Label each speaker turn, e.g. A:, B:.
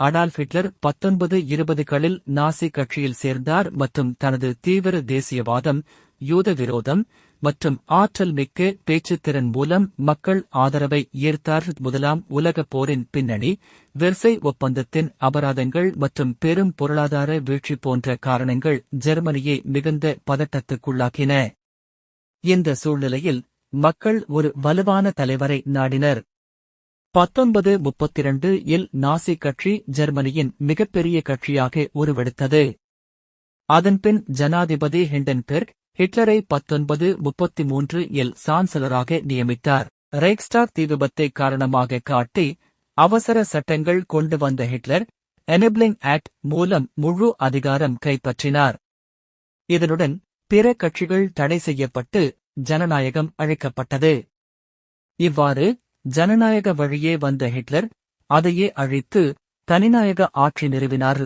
A: Adolf Hitler பத்தொன்பது இருபதுகளில் நாசி கட்சியில் சேர்ந்தார் மற்றும் தனது தீவிர தேசியவாதம் யூத விரோதம் மற்றும் ஆற்றல் மிக்க பேச்சுத்திறன் மூலம் மக்கள் ஆதரவை ஈர்த்தார். முதலாம் உலகப் போரின் பின்னணி வெர்சை ஒப்பந்தத்தின் அபராதங்கள் மற்றும் பெரும் பொருளாதார வீழ்ச்சி போன்ற காரணங்கள் ஜெர்மனியை மிகுந்த பதட்டத்துக்குள்ளாக்கின. இந்த சூழ்நிலையில் மக்கள் ஒரு வலுவான தலைவரை நாடினர். பத்தொன்பது முப்பத்திரண்டு இல் நாசி கட்சி ஜெர்மனியின் மிகப்பெரிய கட்சியாக உருவெடுத்தது. அதன்பின் ஜனாதிபதி ஹிண்டன்பெர்க் ஹிட்லரை பத்தொன்பது முப்பத்தி மூன்று இல் சான்சலராக நியமித்தார். ரைக்ஸ்டாக் தீ விபத்தை காரணமாக காட்டி அவசர சட்டங்கள் கொண்டு வந்த ஹிட்லர் எனபிளிங் ஆக்ட் மூலம் முழு அதிகாரம் கைப்பற்றினார். இதனுடன் பிற கட்சிகள் தடை செய்யப்பட்டு ஜனநாயகம் அழைக்கப்பட்டது. இவ்வாறு ஜனநாயக வழியே வந்த ஹிட்லர் அதையே அழித்து தனிநாயக ஆட்சி நிறுவினார்.